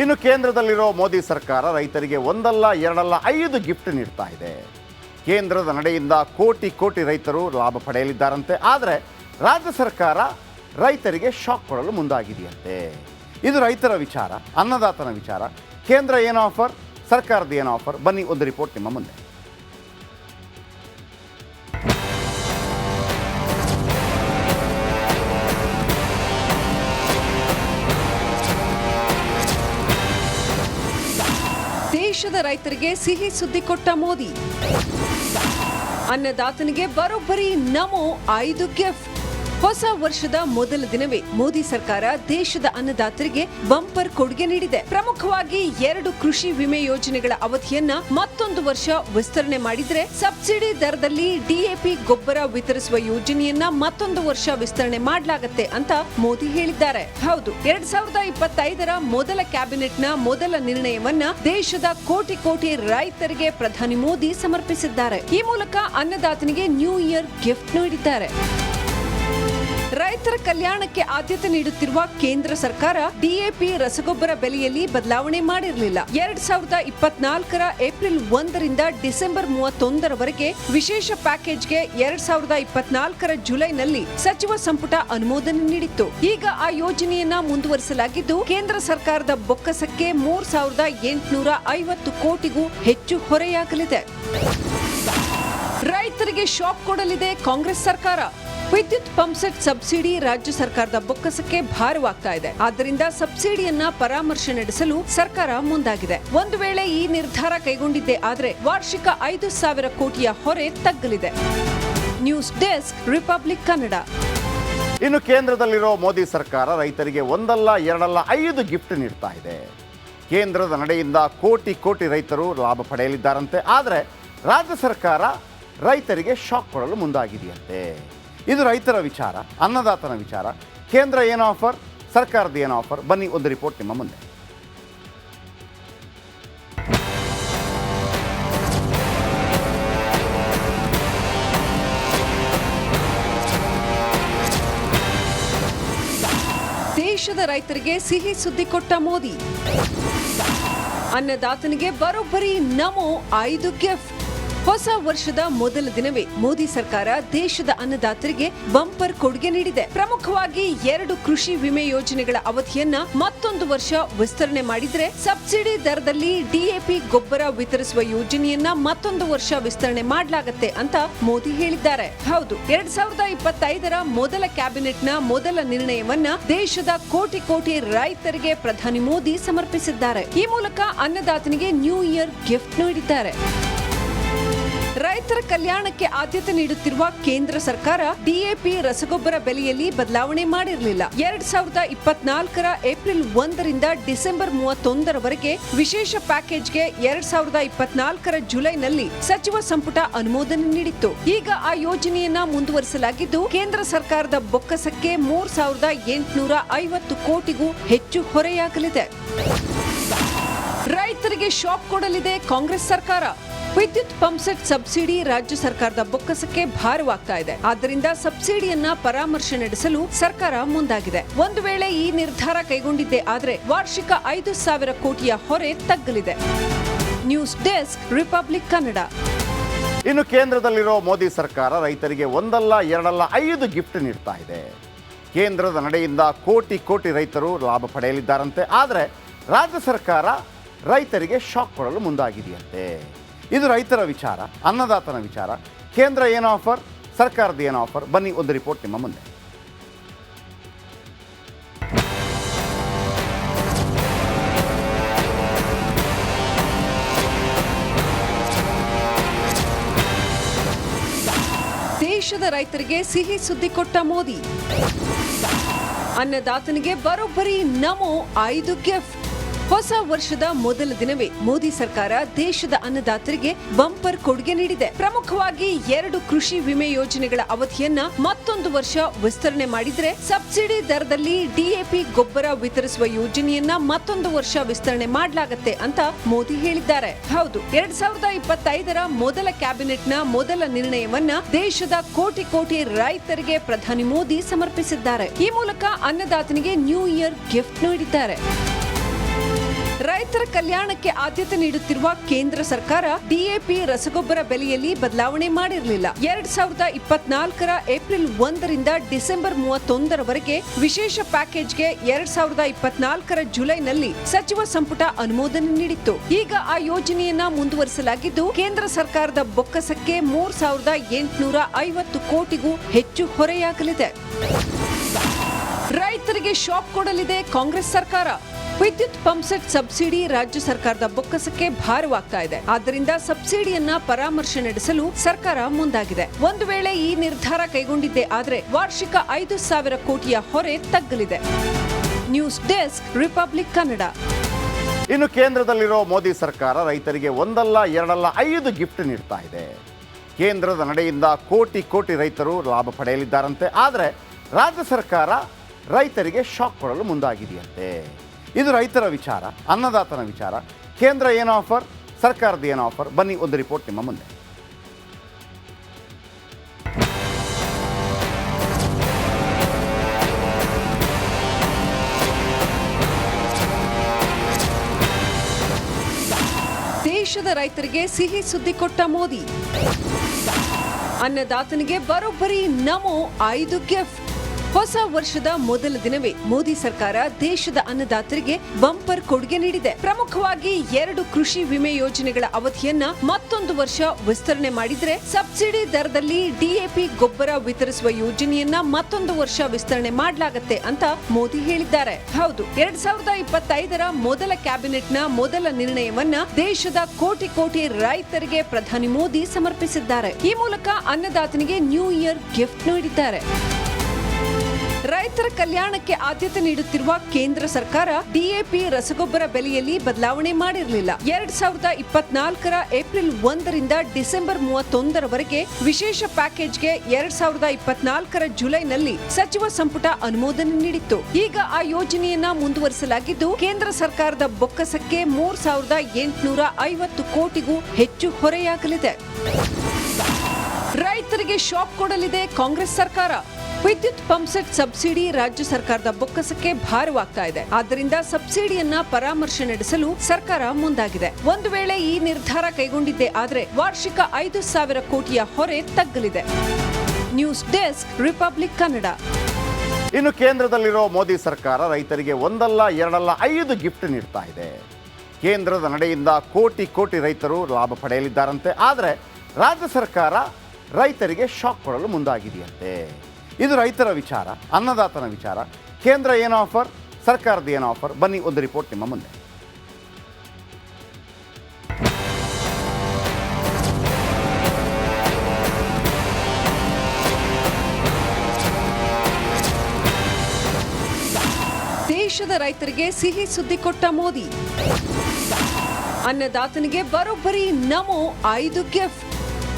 ಇನ್ನು ಕೇಂದ್ರದಲ್ಲಿರೋ ಮೋದಿ ಸರ್ಕಾರ ರೈತರಿಗೆ ಒಂದಲ್ಲ, ಎರಡಲ್ಲ, ಐದು ಗಿಫ್ಟ್ ನೀಡ್ತಾ ಇದೆ. ಕೇಂದ್ರದ ನಡೆಯಿಂದ ಕೋಟಿ ಕೋಟಿ ರೈತರು ಲಾಭ ಪಡೆಯಲಿದ್ದಾರಂತೆ. ಆದರೆ ರಾಜ್ಯ ಸರ್ಕಾರ ರೈತರಿಗೆ ಶಾಕ್ ಕೊಡಲು ಮುಂದಾಗಿದೆಯಂತೆ. ಇದು ರೈತರ ವಿಚಾರ, ಅನ್ನದಾತನ ವಿಚಾರ. ಕೇಂದ್ರ ಏನು ಆಫರ್ ಸರ್ಕಾರದ ಏನು ಆಫರ್ ಬನ್ನಿ ಒಂದು ರಿಪೋರ್ಟ್ ನಿಮ್ಮ ಮುಂದೆ. ರೈತರಿಗೆ ಸಿಹಿ ಸುದ್ದಿ ಕೊಟ್ಟ ಮೋದಿ. ಅನ್ನದಾತನಿಗೆ ಬರೋಬ್ಬರಿ ನಮೋ ಐದು ಗಿಫ್ಟ್. ಹೊಸ ವರ್ಷದ ಮೊದಲ ದಿನವೇ ಮೋದಿ ಸರ್ಕಾರ ದೇಶದ ಅನ್ನದಾತರಿಗೆ ಬಂಪರ್ ಕೊಡುಗೆ ನೀಡಿದೆ. ಪ್ರಮುಖವಾಗಿ ಎರಡು ಕೃಷಿ ವಿಮೆ ಯೋಜನೆಗಳ ಅವಧಿಯನ್ನ ಮತ್ತೊಂದು ವರ್ಷ ವಿಸ್ತರಣೆ ಮಾಡಿದ್ರೆ ಸಬ್ಸಿಡಿ ದರದಲ್ಲಿ ಡಿಎಪಿ ಗೊಬ್ಬರ ವಿತರಿಸುವ ಯೋಜನೆಯನ್ನ ಮತ್ತೊಂದು ವರ್ಷ ವಿಸ್ತರಣೆ ಮಾಡಲಾಗುತ್ತೆ ಅಂತ ಮೋದಿ ಹೇಳಿದ್ದಾರೆ. ಹೌದು, ಎರಡ್ ಸಾವಿರದ ಇಪ್ಪತ್ತೈದರ ಮೊದಲ ಕ್ಯಾಬಿನೆಟ್ನ ಮೊದಲ ನಿರ್ಣಯವನ್ನ ದೇಶದ ಕೋಟಿ ಕೋಟಿ ರೈತರಿಗೆ ಪ್ರಧಾನಿ ಮೋದಿ ಸಮರ್ಪಿಸಿದ್ದಾರೆ. ಈ ಮೂಲಕ ಅನ್ನದಾತನಿಗೆ ನ್ಯೂ ಇಯರ್ ಗಿಫ್ಟ್ ನೀಡಿದ್ದಾರೆ. ರೈತರ ಕಲ್ಯಾಣಕ್ಕೆ ಆದ್ಯತೆ ನೀಡುತ್ತಿರುವ ಕೇಂದ್ರ ಸರ್ಕಾರ ಡಿಎಪಿ ರಸಗೊಬ್ಬರ ಬೆಲೆಯಲ್ಲಿ ಬದಲಾವಣೆ ಮಾಡಿರಲಿಲ್ಲ. ಎರಡ್ ಸಾವಿರದ ಇಪ್ಪತ್ನಾಲ್ಕರ ಏಪ್ರಿಲ್ ಒಂದರಿಂದ ಡಿಸೆಂಬರ್ ಮೂವತ್ತೊಂದರವರೆಗೆ ವಿಶೇಷ ಪ್ಯಾಕೇಜ್ಗೆ ಎರಡ್ ಸಾವಿರದ ಇಪ್ಪತ್ನಾಲ್ಕರ ಜುಲೈನಲ್ಲಿ ಸಚಿವ ಸಂಪುಟ ಅನುಮೋದನೆ ನೀಡಿತ್ತು. ಈಗ ಆ ಯೋಜನೆಯನ್ನ ಮುಂದುವರಿಸಲಾಗಿದ್ದು, ಕೇಂದ್ರ ಸರ್ಕಾರದ ಬೊಕ್ಕಸಕ್ಕೆ ಮೂರ್ ಸಾವಿರದ ಎಂಟುನೂರ ಐವತ್ತು ಕೋಟಿಗೂ ಹೆಚ್ಚು ಹೊರೆಯಾಗಲಿದೆ. ರೈತರಿಗೆ ಶಾಕ್ ಕೊಡಲಿದೆ ಕಾಂಗ್ರೆಸ್ ಸರ್ಕಾರ. ವಿದ್ಯುತ್ ಪಂಪ್ಸೆಟ್ ಸಬ್ಸಿಡಿ ರಾಜ್ಯ ಸರ್ಕಾರದ ಬೊಕ್ಕಸಕ್ಕೆ ಭಾರವಾಗ್ತಾ ಇದೆ. ಆದ್ದರಿಂದ ಸಬ್ಸಿಡಿಯನ್ನ ಪರಾಮರ್ಶೆ ನಡೆಸಲು ಸರ್ಕಾರ ಮುಂದಾಗಿದೆ. ಒಂದು ವೇಳೆ ಈ ನಿರ್ಧಾರ ಕೈಗೊಂಡಿದ್ದೇ ಆದರೆ ವಾರ್ಷಿಕ ಐದು ಸಾವಿರ ಕೋಟಿಯ ಹೊರೆ ತಗ್ಗಲಿದೆ. News desk, Republic Kannada. ಇನ್ನು ಕೇಂದ್ರದಲ್ಲಿರೋ ಮೋದಿ ಸರ್ಕಾರ ರೈತರಿಗೆ ಒಂದಲ್ಲ, ಎರಡಲ್ಲ, ಐದು ಗಿಫ್ಟ್ ನೀಡ್ತಾ ಇದೆ. ಕೇಂದ್ರದ ನಡೆಯಿಂದ ಕೋಟಿ ಕೋಟಿ ರೈತರು ಲಾಭ ಪಡೆಯಲಿದ್ದಾರಂತೆ. ಆದರೆ ರಾಜ್ಯ ಸರ್ಕಾರ ರೈತರಿಗೆ ಶಾಕ್ ಕೊಡಲು ಮುಂದಾಗಿದೆಯಂತೆ. ಇದು ರೈತರ ವಿಚಾರ, ಅನ್ನದಾತನ ವಿಚಾರ. ಕೇಂದ್ರ ಏನು ಆಫರ್ ಸರ್ಕಾರದ ಏನು ಆಫರ್ ಬನ್ನಿ ಒಂದು ರಿಪೋರ್ಟ್ ನಿಮ್ಮ ಮುಂದೆ. ದೇಶದ ರೈತರಿಗೆ ಸಿಹಿ ಸುದ್ದಿ ಕೊಟ್ಟ ಮೋದಿ. ಅನ್ನದಾತನಿಗೆ ಬರೋಬ್ಬರಿ ನಮೋ ಐದು ಗಿಫ್ಟ್ ಹೊಸ ವರ್ಷದ ಮೊದಲ ದಿನವೇ ಮೋದಿ ಸರ್ಕಾರ ದೇಶದ ಅನ್ನದಾತರಿಗೆ ಬಂಪರ್ ಕೊಡುಗೆ ನೀಡಿದೆ. ಪ್ರಮುಖವಾಗಿ ಎರಡು ಕೃಷಿ ವಿಮೆ ಯೋಜನೆಗಳ ಅವಧಿಯನ್ನ ಮತ್ತೊಂದು ವರ್ಷ ವಿಸ್ತರಣೆ ಮಾಡಿದರೆ ಸಬ್ಸಿಡಿ ದರದಲ್ಲಿ ಡಿಎಪಿ ಗೊಬ್ಬರ ವಿತರಿಸುವ ಯೋಜನೆಯನ್ನ ಮತ್ತೊಂದು ವರ್ಷ ವಿಸ್ತರಣೆ ಮಾಡಲಾಗತ್ತೆ ಅಂತ ಮೋದಿ ಹೇಳಿದ್ದಾರೆ. ಹೌದು, ಎರಡ್ ಸಾವಿರದ ಇಪ್ಪತ್ತೈದರ ಮೊದಲ ಕ್ಯಾಬಿನೆಟ್ನ ಮೊದಲ ನಿರ್ಣಯವನ್ನ ದೇಶದ ಕೋಟಿ ಕೋಟಿ ರೈತರಿಗೆ ಪ್ರಧಾನಿ ಮೋದಿ ಸಮರ್ಪಿಸಿದ್ದಾರೆ. ಈ ಮೂಲಕ ಅನ್ನದಾತನಿಗೆ ನ್ಯೂ ಇಯರ್ ಗಿಫ್ಟ್ ನೀಡಿದ್ದಾರೆ. ರೈತರ ಕಲ್ಯಾಣಕ್ಕೆ ಆದ್ಯತೆ ನೀಡುತ್ತಿರುವ ಕೇಂದ್ರ ಸರ್ಕಾರ ಡಿಎಪಿ ರಸಗೊಬ್ಬರ ಬೆಲೆಯಲ್ಲಿ ಬದಲಾವಣೆ ಮಾಡಿರಲಿಲ್ಲ. ಎರಡ್ ಸಾವಿರದ ಇಪ್ಪತ್ನಾಲ್ಕರ ಏಪ್ರಿಲ್ ಒಂದರಿಂದ ಡಿಸೆಂಬರ್ ಮೂವತ್ತೊಂದರವರೆಗೆ ವಿಶೇಷ ಪ್ಯಾಕೇಜ್ಗೆ ಎರಡ್ ಸಾವಿರದ ಇಪ್ಪತ್ನಾಲ್ಕರ ಜುಲೈನಲ್ಲಿ ಸಚಿವ ಸಂಪುಟ ಅನುಮೋದನೆ ನೀಡಿತ್ತು. ಈಗ ಆ ಯೋಜನೆಯನ್ನ ಮುಂದುವರಿಸಲಾಗಿದ್ದು, ಕೇಂದ್ರ ಸರ್ಕಾರದ ಬೊಕ್ಕಸಕ್ಕೆ ಮೂರ್ ಸಾವಿರದ ಎಂಟುನೂರ ಐವತ್ತು ಕೋಟಿಗೂ ಹೆಚ್ಚು ಹೊರೆಯಾಗಲಿದೆ. ರೈತರಿಗೆ ಶಾಕ್ ಕೊಡಲಿದೆ ಕಾಂಗ್ರೆಸ್ ಸರ್ಕಾರ. ವಿದ್ಯುತ್ ಪಂಪ್ಸೆಟ್ ಸಬ್ಸಿಡಿ ರಾಜ್ಯ ಸರ್ಕಾರದ ಬೊಕ್ಕಸಕ್ಕೆ ಭಾರವಾಗ್ತಾ ಇದೆ. ಆದ್ದರಿಂದ ಸಬ್ಸಿಡಿಯನ್ನ ಪರಾಮರ್ಶೆ ನಡೆಸಲು ಸರ್ಕಾರ ಮುಂದಾಗಿದೆ. ಒಂದು ವೇಳೆ ಈ ನಿರ್ಧಾರ ಕೈಗೊಂಡಿದ್ದೇ ಆದರೆ ವಾರ್ಷಿಕ ಐದು ಸಾವಿರ ಕೋಟಿಯ ಹೊರೆ ತಗ್ಗಲಿದೆ. News desk, Republic Kannada. ಇನ್ನು ಕೇಂದ್ರದಲ್ಲಿರೋ ಮೋದಿ ಸರ್ಕಾರ ರೈತರಿಗೆ ಒಂದಲ್ಲ, ಎರಡಲ್ಲ, ಐದು ಗಿಫ್ಟ್ ನೀಡ್ತಾ ಇದೆ. ಕೇಂದ್ರದ ನಡೆಯಿಂದ ಕೋಟಿ ಕೋಟಿ ರೈತರು ಲಾಭ ಪಡೆಯಲಿದ್ದಾರಂತೆ. ಆದರೆ ರಾಜ್ಯ ಸರ್ಕಾರ ರೈತರಿಗೆ ಶಾಕ್ ಕೊಡಲು ಮುಂದಾಗಿದೆಯಂತೆ. ಇದು ರೈತರ ವಿಚಾರ, ಅನ್ನದಾತನ ವಿಚಾರ. ಕೇಂದ್ರ ಏನು ಆಫರ್ ಸರ್ಕಾರದ ಏನು ಆಫರ್ ಬನ್ನಿ ಒಂದು ರಿಪೋರ್ಟ್ ನಿಮ್ಮ ಮುಂದೆ. ದೇಶದ ರೈತರಿಗೆ ಸಿಹಿ ಸುದ್ದಿ ಕೊಟ್ಟ ಮೋದಿ. ಅನ್ನದಾತನಿಗೆ ಬರೋಬ್ಬರಿ ನಮೋ ಐದು ಗಿಫ್ಟ್ ಹೊಸ ವರ್ಷದ ಮೊದಲ ದಿನವೇ ಮೋದಿ ಸರ್ಕಾರ ದೇಶದ ಅನ್ನದಾತರಿಗೆ ಬಂಪರ್ ಕೊಡುಗೆ ನೀಡಿದೆ. ಪ್ರಮುಖವಾಗಿ ಎರಡು ಕೃಷಿ ವಿಮೆ ಯೋಜನೆಗಳ ಅವಧಿಯನ್ನ ಮತ್ತೊಂದು ವರ್ಷ ವಿಸ್ತರಣೆ ಮಾಡಿದ್ರೆ ಸಬ್ಸಿಡಿ ದರದಲ್ಲಿ ಡಿಎಪಿ ಗೊಬ್ಬರ ವಿತರಿಸುವ ಯೋಜನೆಯನ್ನ ಮತ್ತೊಂದು ವರ್ಷ ವಿಸ್ತರಣೆ ಮಾಡಲಾಗತ್ತೆ ಅಂತ ಮೋದಿ ಹೇಳಿದ್ದಾರೆ. ಹೌದು, ಎರಡ್ ಸಾವಿರದ ಇಪ್ಪತ್ತೈದರ ಮೊದಲ ಕ್ಯಾಬಿನೆಟ್ನ ಮೊದಲ ನಿರ್ಣಯವನ್ನ ದೇಶದ ಕೋಟಿ ಕೋಟಿ ರೈತರಿಗೆ ಪ್ರಧಾನಿ ಮೋದಿ ಸಮರ್ಪಿಸಿದ್ದಾರೆ. ಈ ಮೂಲಕ ಅನ್ನದಾತನಿಗೆ ನ್ಯೂ ಇಯರ್ ಗಿಫ್ಟ್ ನೀಡಿದ್ದಾರೆ. ಕಲ್ಯಾಣಕ್ಕೆ ಆದ್ಯತೆ ನೀಡುತ್ತಿರುವ ಕೇಂದ್ರ ಸರ್ಕಾರ ಡಿಎಪಿ ರಸಗೊಬ್ಬರ ಬೆಲೆಯಲ್ಲಿ ಬದಲಾವಣೆ ಮಾಡಿರಲಿಲ್ಲ. ಎರಡ್ ಸಾವಿರದ ಇಪ್ಪತ್ನಾಲ್ಕರ ಏಪ್ರಿಲ್ ಒಂದರಿಂದ ಡಿಸೆಂಬರ್ ಮೂವತ್ತೊಂದರವರೆಗೆ ವಿಶೇಷ ಪ್ಯಾಕೇಜ್ಗೆ ಎರಡ್ ಸಾವಿರದ ಇಪ್ಪತ್ನಾಲ್ಕರ ಜುಲೈನಲ್ಲಿ ಸಚಿವ ಸಂಪುಟ ಅನುಮೋದನೆ ನೀಡಿತ್ತು. ಈಗ ಆ ಯೋಜನೆಯನ್ನ ಮುಂದುವರಿಸಲಾಗಿದ್ದು, ಕೇಂದ್ರ ಸರ್ಕಾರದ ಬೊಕ್ಕಸಕ್ಕೆ ಮೂರ್ ಸಾವಿರದ ಎಂಟುನೂರ ಐವತ್ತು ಕೋಟಿಗೂ ಹೆಚ್ಚು ಹೊರೆಯಾಗಲಿದೆ. ರೈತರಿಗೆ ಶಾಕ್ ಕೊಡಲಿದೆ ಕಾಂಗ್ರೆಸ್ ಸರ್ಕಾರ. ವಿದ್ಯುತ್ ಪಂಪ್ಸೆಟ್ ಸಬ್ಸಿಡಿ ರಾಜ್ಯ ಸರ್ಕಾರದ ಬೊಕ್ಕಸಕ್ಕೆ ಭಾರವಾಗ್ತಾ ಇದೆ. ಆದ್ದರಿಂದ ಸಬ್ಸಿಡಿಯನ್ನ ಪರಾಮರ್ಶೆ ನಡೆಸಲು ಸರ್ಕಾರ ಮುಂದಾಗಿದೆ. ಒಂದು ವೇಳೆ ಈ ನಿರ್ಧಾರ ಕೈಗೊಂಡಿದ್ದೇ ಆದರೆ ವಾರ್ಷಿಕ ಐದು ಸಾವಿರ ಕೋಟಿಯ ಹೊರೆ ತಗ್ಗಲಿದೆ. News desk, Republic Kannada. ಇನ್ನು ಕೇಂದ್ರದಲ್ಲಿರೋ ಮೋದಿ ಸರ್ಕಾರ ರೈತರಿಗೆ ಒಂದಲ್ಲ, ಎರಡಲ್ಲ, ಐದು ಗಿಫ್ಟ್ ನೀಡ್ತಾ ಇದೆ. ಕೇಂದ್ರದ ನಡೆಯಿಂದ ಕೋಟಿ ಕೋಟಿ ರೈತರು ಲಾಭ ಪಡೆಯಲಿದ್ದಾರಂತೆ. ಆದರೆ ರಾಜ್ಯ ಸರ್ಕಾರ ರೈತರಿಗೆ ಶಾಕ್ ಕೊಡಲು ಮುಂದಾಗಿದೆಯಂತೆ. ಇದು ರೈತರ ವಿಚಾರ, ಅನ್ನದಾತನ ವಿಚಾರ. ಕೇಂದ್ರ ಏನು ಆಫರ್ ಸರ್ಕಾರದ ಏನು ಆಫರ್ ಬನ್ನಿ ಒಂದು ರಿಪೋರ್ಟ್ ನಿಮ್ಮ ಮುಂದೆ. ದೇಶದ ರೈತರಿಗೆ ಸಿಹಿ ಸುದ್ದಿ ಕೊಟ್ಟ ಮೋದಿ. ಅನ್ನದಾತನಿಗೆ ಬರೋಬ್ಬರಿ ನಮೋ ಐದು ಗಿಫ್ಟ್ ಹೊಸ ವರ್ಷದ ಮೊದಲ ದಿನವೇ ಮೋದಿ ಸರ್ಕಾರ ದೇಶದ ಅನ್ನದಾತರಿಗೆ ಬಂಪರ್ ಕೊಡುಗೆ ನೀಡಿದೆ. ಪ್ರಮುಖವಾಗಿ ಎರಡು ಕೃಷಿ ವಿಮೆ ಯೋಜನೆಗಳ ಅವಧಿಯನ್ನ ಮತ್ತೊಂದು ವರ್ಷ ವಿಸ್ತರಣೆ ಮಾಡಿದರೆ ಸಬ್ಸಿಡಿ ದರದಲ್ಲಿ ಡಿಎಪಿ ಗೊಬ್ಬರ ವಿತರಿಸುವ ಯೋಜನೆಯನ್ನ ಮತ್ತೊಂದು ವರ್ಷ ವಿಸ್ತರಣೆ ಮಾಡಲಾಗತ್ತೆ ಅಂತ ಮೋದಿ ಹೇಳಿದ್ದಾರೆ. ಹೌದು, ಎರಡ್ ಸಾವಿರದ ಇಪ್ಪತ್ತೈದರ ಮೊದಲ ಕ್ಯಾಬಿನೆಟ್ನ ಮೊದಲ ನಿರ್ಣಯವನ್ನ ದೇಶದ ಕೋಟಿ ಕೋಟಿ ರೈತರಿಗೆ ಪ್ರಧಾನಿ ಮೋದಿ ಸಮರ್ಪಿಸಿದ್ದಾರೆ. ಈ ಮೂಲಕ ಅನ್ನದಾತನಿಗೆ ನ್ಯೂ ಇಯರ್ ಗಿಫ್ಟ್ ನೀಡಿದ್ದಾರೆ. ರೈತರ ಕಲ್ಯಾಣಕ್ಕೆ ಆದ್ಯತೆ ನೀಡುತ್ತಿರುವ ಕೇಂದ್ರ ಸರ್ಕಾರ ಡಿಎಪಿ ರಸಗೊಬ್ಬರ ಬೆಲೆಯಲ್ಲಿ ಬದಲಾವಣೆ ಮಾಡಿರಲಿಲ್ಲ. ಎರಡ್ ಸಾವಿರದ ಇಪ್ಪತ್ನಾಲ್ಕರ ಏಪ್ರಿಲ್ ಒಂದರಿಂದ ಡಿಸೆಂಬರ್ ಮೂವತ್ತೊಂದರವರೆಗೆ ವಿಶೇಷ ಪ್ಯಾಕೇಜ್ಗೆ ಎರಡ್ ಸಾವಿರದ ಇಪ್ಪತ್ನಾಲ್ಕರ ಜುಲೈನಲ್ಲಿ ಸಚಿವ ಸಂಪುಟ ಅನುಮೋದನೆ ನೀಡಿತ್ತು. ಈಗ ಆ ಯೋಜನೆಯನ್ನ ಮುಂದುವರಿಸಲಾಗಿದ್ದು, ಕೇಂದ್ರ ಸರ್ಕಾರದ ಬೊಕ್ಕಸಕ್ಕೆ ಮೂರ್ ಸಾವಿರದ ಎಂಟುನೂರ ಐವತ್ತು ಕೋಟಿಗೂ ಹೆಚ್ಚು ಹೊರೆಯಾಗಲಿದೆ. ರೈತರಿಗೆ ಶಾಕ್ ಕೊಡಲಿದೆ ಕಾಂಗ್ರೆಸ್ ಸರ್ಕಾರ. ವಿದ್ಯುತ್ ಪಂಪ್ಸೆಟ್ ಸಬ್ಸಿಡಿ ರಾಜ್ಯ ಸರ್ಕಾರದ ಬೊಕ್ಕಸಕ್ಕೆ ಭಾರವಾಗ್ತಾ ಇದೆ. ಆದ್ದರಿಂದ ಸಬ್ಸಿಡಿಯನ್ನ ಪರಾಮರ್ಶೆ ನಡೆಸಲು ಸರ್ಕಾರ ಮುಂದಾಗಿದೆ. ಒಂದು ವೇಳೆ ಈ ನಿರ್ಧಾರ ಕೈಗೊಂಡಿದ್ದೆ ಆದರೆ ವಾರ್ಷಿಕ ಐದು ಸಾವಿರ ಕೋಟಿಯ ಹೊರೆ ತಗ್ಗಲಿದೆ. News desk, Republic Kannada. ಇನ್ನು ಕೇಂದ್ರದಲ್ಲಿರೋ ಮೋದಿ ಸರ್ಕಾರ ರೈತರಿಗೆ ಒಂದಲ್ಲ, ಎರಡಲ್ಲ, ಐದು ಗಿಫ್ಟ್ ನೀಡ್ತಾ ಇದೆ. ಕೇಂದ್ರದ ನಡೆಯಿಂದ ಕೋಟಿ ಕೋಟಿ ರೈತರು ಲಾಭ ಪಡೆಯಲಿದ್ದಾರಂತೆ. ಆದರೆ ರಾಜ್ಯ ಸರ್ಕಾರ ರೈತರಿಗೆ ಶಾಕ್ ಕೊಡಲು ಮುಂದಾಗಿದೆಯಂತೆ. ಇದು ರೈತರ ವಿಚಾರ, ಅನ್ನದಾತನ ವಿಚಾರ. ಕೇಂದ್ರ ಏನು ಆಫರ್? ಸರ್ಕಾರದ ಏನು ಆಫರ್? ಬನ್ನಿ ಒಂದು ರಿಪೋರ್ಟ್ ನಿಮ್ಮ ಮುಂದೆ. ದೇಶದ ರೈತರಿಗೆ ಸಿಹಿ ಸುದ್ದಿ ಕೊಟ್ಟ ಮೋದಿ. ಅನ್ನದಾತನಿಗೆ ಬರೋಬ್ಬರಿ ನಮೋ ಐದು ಗಿಫ್ಟ್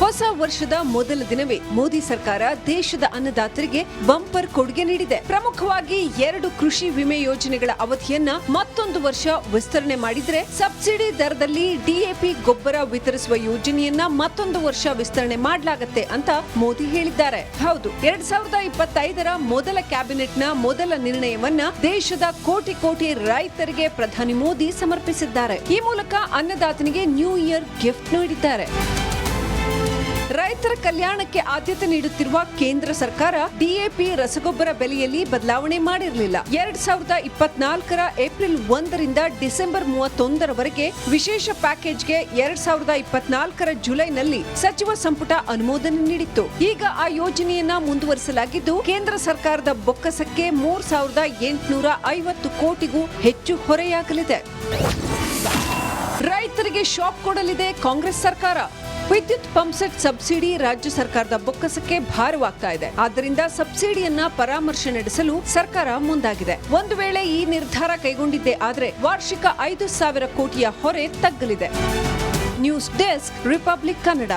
ಹೊಸ ವರ್ಷದ ಮೊದಲ ದಿನವೇ ಮೋದಿ ಸರ್ಕಾರ ದೇಶದ ಅನ್ನದಾತರಿಗೆ ಬಂಪರ್ ಕೊಡುಗೆ ನೀಡಿದೆ. ಪ್ರಮುಖವಾಗಿ ಎರಡು ಕೃಷಿ ವಿಮೆ ಯೋಜನೆಗಳ ಅವಧಿಯನ್ನ ಮತ್ತೊಂದು ವರ್ಷ ವಿಸ್ತರಣೆ ಮಾಡಿದ್ರೆ ಸಬ್ಸಿಡಿ ದರದಲ್ಲಿ ಡಿಎಪಿ ಗೊಬ್ಬರ ವಿತರಿಸುವ ಯೋಜನೆಯನ್ನ ಮತ್ತೊಂದು ವರ್ಷ ವಿಸ್ತರಣೆ ಮಾಡಲಾಗತ್ತೆ ಅಂತ ಮೋದಿ ಹೇಳಿದ್ದಾರೆ. ಹೌದು, ಎರಡ್ ಸಾವಿರದ ಇಪ್ಪತ್ತೈದರ ಮೊದಲ ಕ್ಯಾಬಿನೆಟ್ನ ಮೊದಲ ನಿರ್ಣಯವನ್ನ ದೇಶದ ಕೋಟಿ ಕೋಟಿ ರೈತರಿಗೆ ಪ್ರಧಾನಿ ಮೋದಿ ಸಮರ್ಪಿಸಿದ್ದಾರೆ. ಈ ಮೂಲಕ ಅನ್ನದಾತನಿಗೆ ನ್ಯೂ ಇಯರ್ ಗಿಫ್ಟ್ ನೀಡಿದ್ದಾರೆ. ರೈತರ ಕಲ್ಯಾಣಕ್ಕೆ ಆದ್ಯತೆ ನೀಡುತ್ತಿರುವ ಕೇಂದ್ರ ಸರ್ಕಾರ ಡಿಎಪಿ ರಸಗೊಬ್ಬರ ಬೆಲೆಯಲ್ಲಿ ಬದಲಾವಣೆ ಮಾಡಿರಲಿಲ್ಲ. ಎರಡ್ ಸಾವಿರದ ಇಪ್ಪತ್ನಾಲ್ಕರ ಏಪ್ರಿಲ್ ಒಂದರಿಂದ ಡಿಸೆಂಬರ್ ಮೂವತ್ತೊಂದರವರೆಗೆ ವಿಶೇಷ ಪ್ಯಾಕೇಜ್ಗೆ ಎರಡ್ ಸಾವಿರದ ಇಪ್ಪತ್ನಾಲ್ಕರ ಜುಲೈನಲ್ಲಿ ಸಚಿವ ಸಂಪುಟ ಅನುಮೋದನೆ ನೀಡಿತ್ತು. ಈಗ ಆ ಯೋಜನೆಯನ್ನ ಮುಂದುವರಿಸಲಾಗಿದ್ದು, ಕೇಂದ್ರ ಸರ್ಕಾರದ ಬೊಕ್ಕಸಕ್ಕೆ ಮೂರ್ ಸಾವಿರದ ಎಂಟುನೂರ ಐವತ್ತು ಕೋಟಿಗೂ ಹೆಚ್ಚು ಹೊರೆಯಾಗಲಿದೆ. ರೈತರಿಗೆ ಶಾಕ್ ಕೊಡಲಿದೆ ಕಾಂಗ್ರೆಸ್ ಸರ್ಕಾರ. ವಿದ್ಯುತ್ ಪಂಪ್ಸೆಟ್ ಸಬ್ಸಿಡಿ ರಾಜ್ಯ ಸರ್ಕಾರದ ಬೊಕ್ಕಸಕ್ಕೆ ಭಾರವಾಗ್ತಾ ಇದೆ. ಆದ್ದರಿಂದ ಸಬ್ಸಿಡಿಯನ್ನ ಪರಾಮರ್ಶೆ ನಡೆಸಲು ಸರ್ಕಾರ ಮುಂದಾಗಿದೆ. ಒಂದು ವೇಳೆ ಈ ನಿರ್ಧಾರ ಕೈಗೊಂಡಿದ್ದೇ ಆದರೆ ವಾರ್ಷಿಕ ಐದು ಸಾವಿರ ಕೋಟಿಯ ಹೊರೆ ತಗ್ಗಲಿದೆ. News desk Republic Kannada.